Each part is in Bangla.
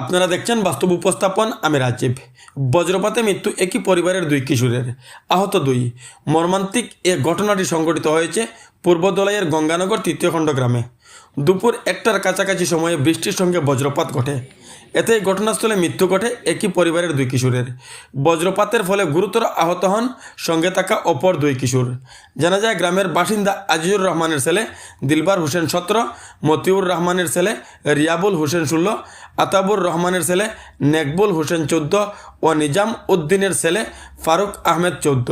আপনারা দেখছেন বাস্তব উপস্থাপন, আমি রাজীব। বজ্রপাতে মৃত্যু একই পরিবারের দুই কিশোরের। আহত দুই। মর্মান্তিক এ ঘটনাটি সংঘটিত হয়েছে পূর্ব দলাইয়ের গঙ্গানগর তৃতীয় খণ্ড গ্রামে। দুপুর একটার কাছাকাছি সময়ে বৃষ্টির সঙ্গে বজ্রপাত ঘটে। এতে ঘটনাস্থলে মৃত্যু ঘটে একই পরিবারের দুই কিশোরের। বজ্রপাতের ফলে গুরুতর আহত হন সঙ্গে থাকা অপর দুই কিশোর। জানা যায় গ্রামের বাসিন্দা আজিজুর রহমানের ছেলে দিলবার হোসেন সতেরো, মতিউর রহমানের ছেলে রিয়াবুল হোসেন ষোলো, আতাবুর রহমানের ছেলে নেকবুল হোসেন চোদ্দ ও নিজাম উদ্দিনের ছেলে ফারুক আহমেদ চোদ্দ।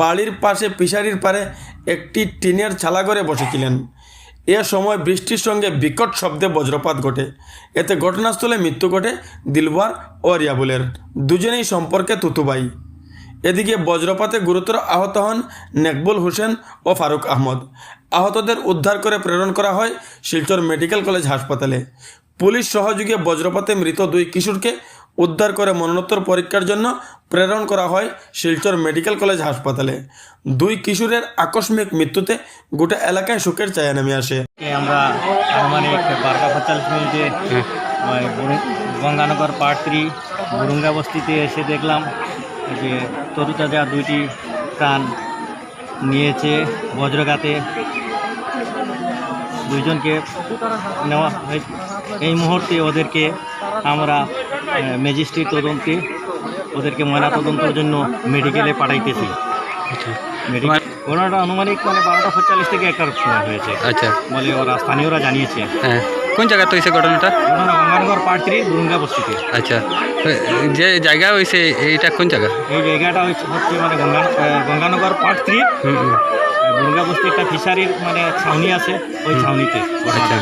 বাড়ির পাশে পিসারির পারে একটি টিনের ছালাঘরে বসেছিলেন। এ সময় বৃষ্টির সঙ্গে বিকট শব্দে বজ্রপাত ঘটে। এতে ঘটনাস্থলে মৃত্যু ঘটে দিলবার ও রিয়াবুলের। দুজনেই সম্পর্কে তুতুবাই। এদিকে বজ্রপাতে গুরুতর আহত হন নেকবুল হোসেন ও ফারুক আহমদ। আহতদের উদ্ধার করে প্রেরণ করা হয় শিলচর মেডিকেল কলেজ হাসপাতালে। পুলিশ সহযোগে বজ্রপাতে মৃত দুই কিশোরকে উদ্ধার করে মরণোত্তর পরীক্ষার জন্য প্রেরণ করা হয় শিলচর মেডিকেল কলেজ হাসপাতালে। দুই কিশোরের আকস্মিক মৃত্যুতে গোটা এলাকায় শোকের ছায়া নেমে আসে। আমরা গঙ্গানগর পার্ট থ্রি বুরুঙ্গা বস্তিতে এসে দেখলাম যে তরুতাজা দুইটি প্রাণ নিয়েছে বজ্রঘাতে। দুইজনকে নেওয়া হয়- এই মুহূর্তে ওদেরকে আমরা ম্যাজিস্ট্রেট তদন্তে ওদেরকে ময়না তদন্তের জন্য মেডিকেলে পাঠাইতেছি। মেডিকেল ওনারা আনুমানিক মানে বারোটা পঁয়তাল্লিশ থেকে একটার সময় হয়েছে। আচ্ছা। বলে ওরা স্থানীয়রা জানিয়েছে। হ্যাঁ। কোন জায়গাতে হয়েছে ঘটনাটা? ঘটনা গঙ্গানগর পার্ট থ্রি দুর্গা বস্তিতে। আচ্ছা। যে জায়গা হয়েছে এইটা কোন জায়গা? এই জায়গাটা হচ্ছে মানে Ganga Ganganagar part three hmm hmm. Durga Basti একটা ফিশারির মানে ছাউনি আছে ওই ছাউনিতে আচ্ছা।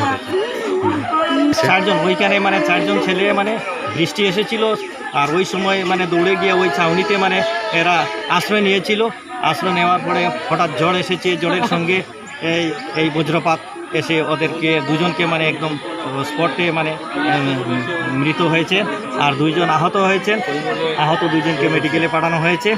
চারজন ওইখানে মানে চারজন ছেলে মানে বৃষ্টি এসেছিল আর ওই সময় মানে দৌড়ে গিয়ে ওই ছাউনিতে মানে এরা আশ্রয় নিয়েছিল। আশ্রয় নেওয়ার পরে হঠাৎ ঝড় এসেছে ঝড়ের সঙ্গে এই এই বজ্রপাত এসে ওদেরকে দুজনকে মানে একদম স্পটে মানে মৃত হয়েছে আর দুইজন আহত হয়েছেন আহত দুইজনকে মেডিকেলে পাঠানো হয়েছে।